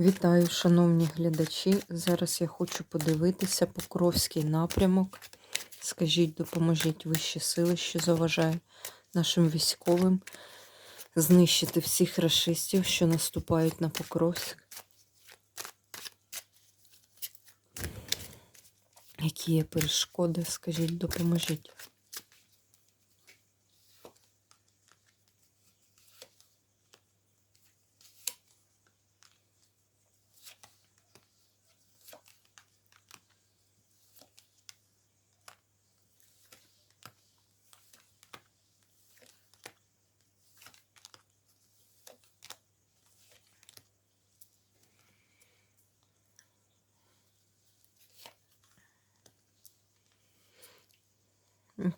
Вітаю, шановні глядачі. Зараз я хочу подивитися Покровський напрямок. Скажіть, допоможіть вищі сили, що заважають нашим військовим знищити всіх расистів, що наступають на Покровськ. Які є перешкоди? Скажіть, допоможіть.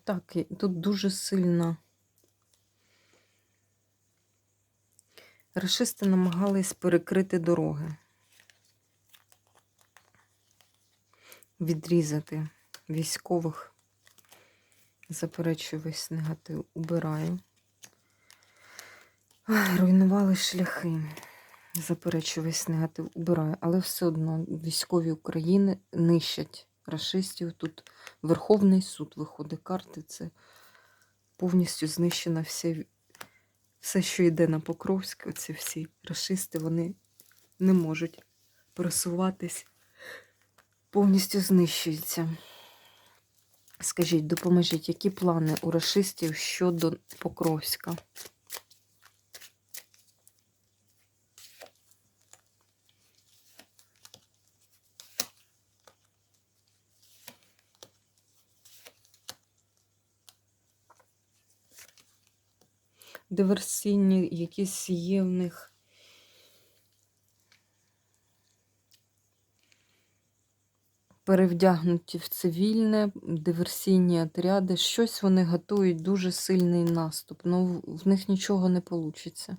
Так, тут дуже сильно. Рашисти намагались перекрити дороги, відрізати військових. Заперечую весь негатив, убираю. Руйнували шляхи. Заперечую весь негатив, убираю. Але все одно військові України нищать рашистів. Тут Верховний суд виходить карти. Це повністю знищено все, все, що йде на Покровськ. Оці всі рашисти, вони не можуть просуватись, повністю знищуються. Скажіть, допоможіть, які плани у рашистів щодо Покровська? Диверсійні якісь є в них. Перевдягнуті в цивільне, диверсійні отряди. Щось вони готують дуже сильний наступ, але в них нічого не вийде.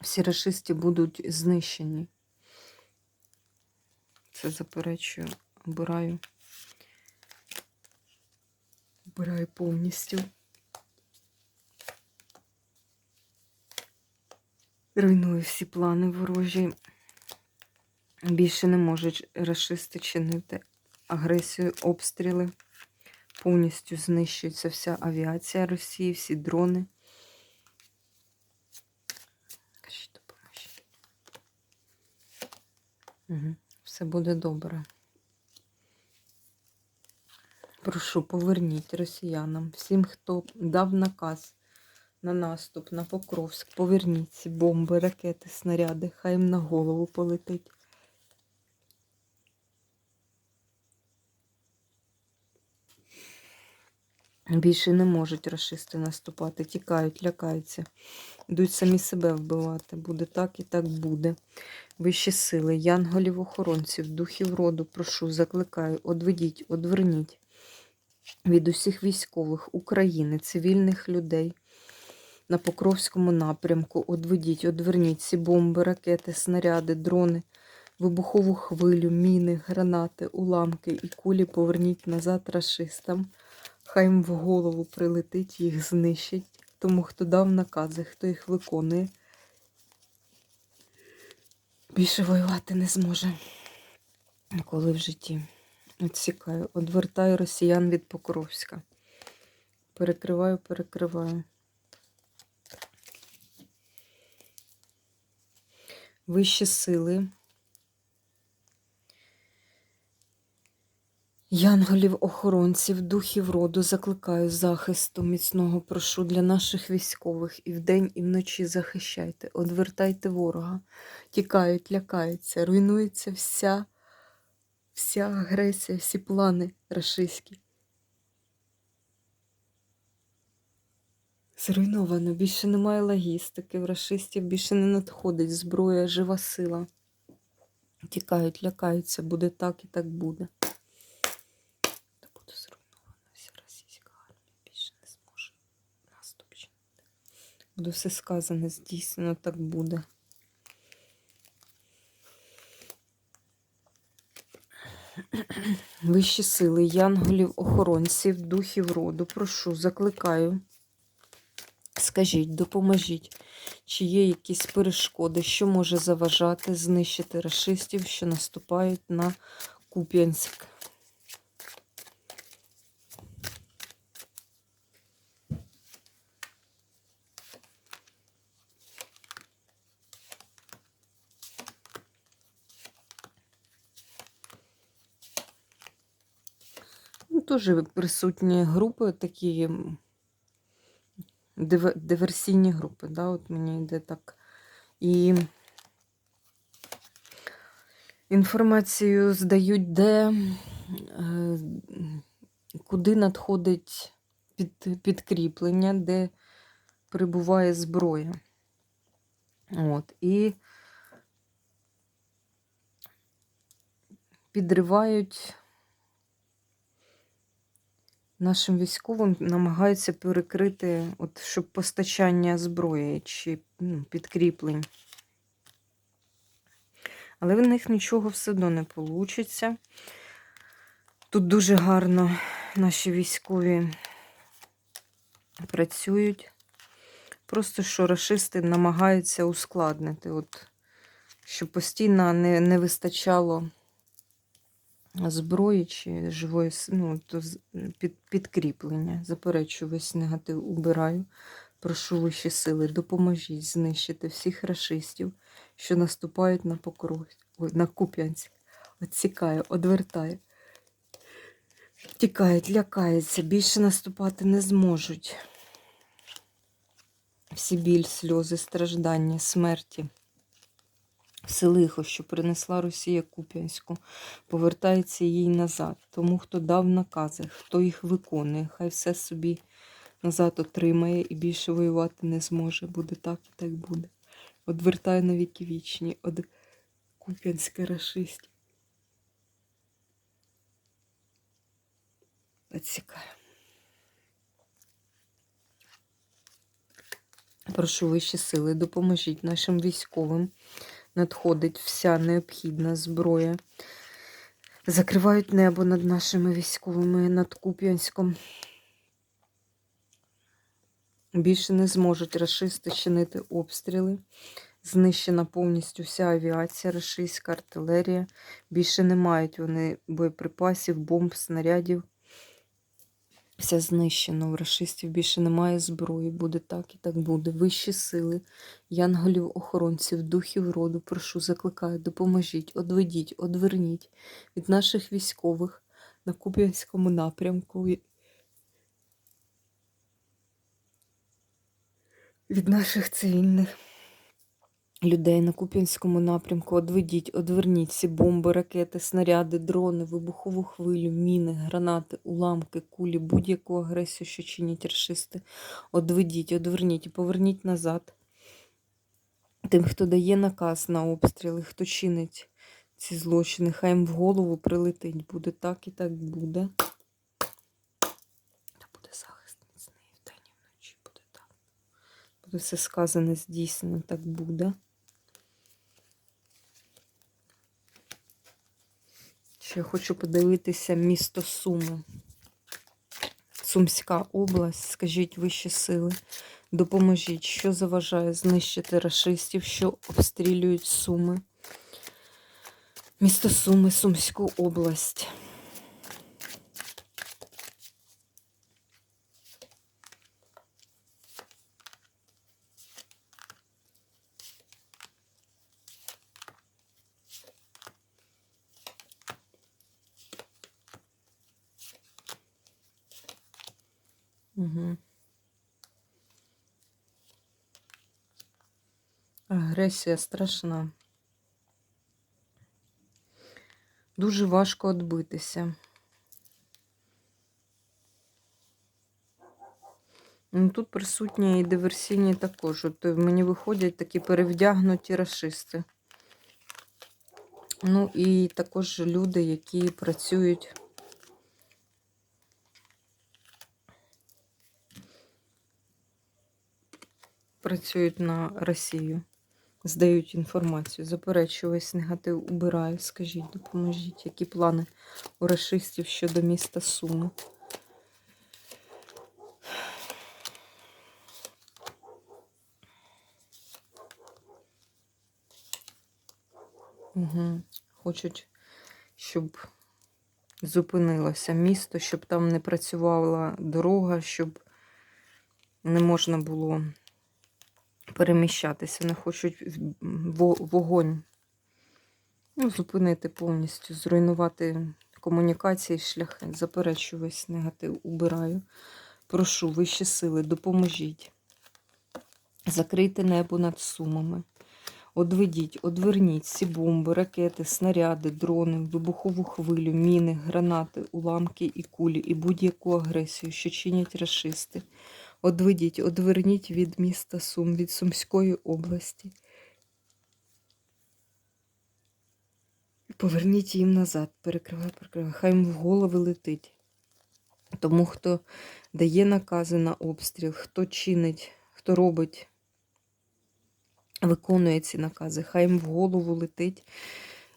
Всі расисти будуть знищені. Це заперечую, обираю. Обираю повністю. Руйнує всі плани ворожі. Більше не можуть расисти чинити агресію, обстріли. Повністю знищується вся авіація Росії, всі дрони. Все буде добре. Прошу, поверніть росіянам, всім, хто дав наказ на наступ, на Покровськ. Поверніться, бомби, ракети, снаряди, хай їм на голову полетить. Більше не можуть расисти наступати, тікають, лякаються, йдуть самі себе вбивати. Буде так і так буде. Вищі сили, янголів, охоронців, духів роду, прошу, закликаю, одведіть, одверніть від усіх військових України, цивільних людей на Покровському напрямку. Одведіть, одверніть ці бомби, ракети, снаряди, дрони, вибухову хвилю, міни, гранати, уламки і кулі поверніть назад рашистам. Хай їм в голову прилетить, їх знищить. Тому хто дав накази, хто їх виконує, більше воювати не зможе. Коли в житті. Отсікаю, одвертаю росіян від Покровська. Перекриваю, перекриваю. Вищі сили. Янголів-охоронців, духів роду закликаю захисту міцного прошу для наших військових і вдень, і вночі захищайте, одвертайте ворога, тікають, лякаються, руйнується вся, вся агресія, всі плани рашистські. Зруйновано, більше немає логістики, в рашистів більше не надходить зброя, жива сила. Тікають, лякаються, буде так і так буде. Та буде зруйнована вся російська армія, більше не зможе наступ чинити. Буде все сказане, здійснено, так буде. Вищі сили, янголів, охоронців, духів роду, прошу, закликаю Скажіть, допоможіть, чи є якісь перешкоди, що може заважати знищити рашистів, що наступають на Куп'янськ? Ну, теж присутні групи такі диверсійні групи, да, от мені йде так. І інформацію здають, де, е, куди надходить під, підкріплення, де прибуває зброя. От, і підривають нашим військовим, намагаються перекрити, от, щоб постачання зброї чи ну, підкріплень. Але в них нічого все одно не вийде. Тут дуже гарно наші військові працюють. Просто що рашисти намагаються ускладнити, от, щоб постійно не, не вистачало зброї чи живої ну, то під, підкріплення. Заперечую весь негатив убираю. Прошу вищі сили, допоможіть знищити всіх рашистів, що наступають на покров, ой, на Куп'янськ. Отсікає, одвертає. Тікають, лякаються, більше наступати не зможуть. Всі біль, сльози, страждання, смерті. Все лихо, що принесла Росія Куп'янську, повертається їй назад. Тому, хто дав накази, хто їх виконує, хай все собі назад отримає і більше воювати не зможе. Буде так і так буде. Одвертаю на віки вічні, од Куп'янська рашистів. Отсікаю. Прошу вищі сили, допоможіть нашим військовим. Надходить вся необхідна зброя. Закривають небо над нашими військовими, над Куп'янськом. Більше не зможуть рашисти чинити обстріли. Знищена повністю вся авіація, рашистська артилерія. Більше не мають вони боєприпасів, бомб, снарядів. Все знищено. В рашистів більше немає зброї. Буде так і так буде. Вищі сили, янголів, охоронців, духів роду, прошу, закликаю, допоможіть, одведіть, одверніть від наших військових на Куп'янському напрямку. Від наших цивільних людей на Куп'янському напрямку одведіть, одверніть всі бомби, ракети, снаряди, дрони, вибухову хвилю, міни, гранати, уламки, кулі, будь-яку агресію, що чинять рашисти. Одведіть, одверніть і поверніть назад. Тим, хто дає наказ на обстріли, хто чинить ці злочини, хай їм в голову прилетить. Буде так і так буде. Та буде захист міцний вдень і вночі, буде так. Буде все сказане, здійснено, так буде. Я хочу подивитися місто Суми. Сумська область, скажіть вищі сили, допоможіть, що заважає знищити рашистів, що обстрілюють Суми. Місто Суми, Сумську область. Угу. Агресія страшна. Дуже важко відбитися. Ну, Тут присутні і диверсійні також. От е, мені виходять такі перевдягнуті расисти. Ну і також люди, які працюють. працюють на Росію, здають інформацію. Заперечую, весь негатив убираю. Скажіть, допоможіть, які плани у расистів щодо міста Суми. Угу. Хочуть, щоб зупинилося місто, щоб там не працювала дорога, щоб не можна було переміщатися. Не хочуть вогонь ну, зупинити повністю, зруйнувати комунікації, шляхи. Заперечу весь негатив, убираю. Прошу, вищі сили, допоможіть. Закрийте небо над сумами. Одведіть, одверніть всі бомби, ракети, снаряди, дрони, вибухову хвилю, міни, гранати, уламки і кулі, і будь-яку агресію, що чинять рашисти. Одведіть, одверніть від міста Сум, від Сумської області. Поверніть їм назад, перекривай, перекривай. Хай їм в голови летить. Тому, хто дає накази на обстріл, хто чинить, хто робить, виконує ці накази, хай їм в голову летить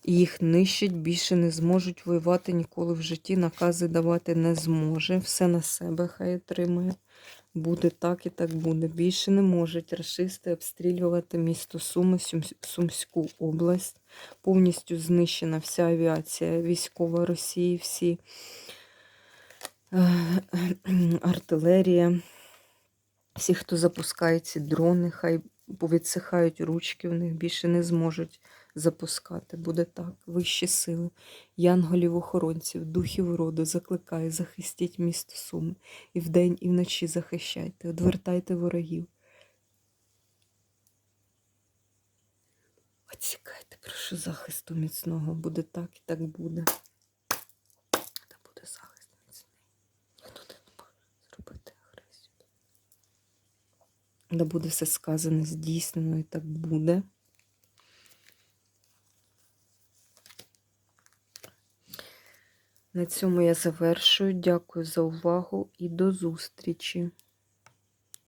їх нищить, більше не зможуть воювати ніколи в житті, накази давати не зможе. Все на себе хай отримує. Буде так і так буде. Більше не можуть рашисти обстрілювати місто Суми, Сумську область. Повністю знищена вся авіація військова Росії, всі е, артилерія. Всі, хто запускає ці дрони, хай повідсихають ручки, в них більше не зможуть запускати. Буде так. Вищі сили, янголів-охоронців, духів роду, закликаю, захистіть місто Суми. І вдень, і вночі захищайте, одвертайте ворогів. Отсікайте, прошу захисту міцного. Буде так і так буде. Та буде захист міцний. Хто не може зробити агресію? Да буде все сказане, здійснено і так буде. На цьому я завершую. Дякую за увагу і до зустрічі!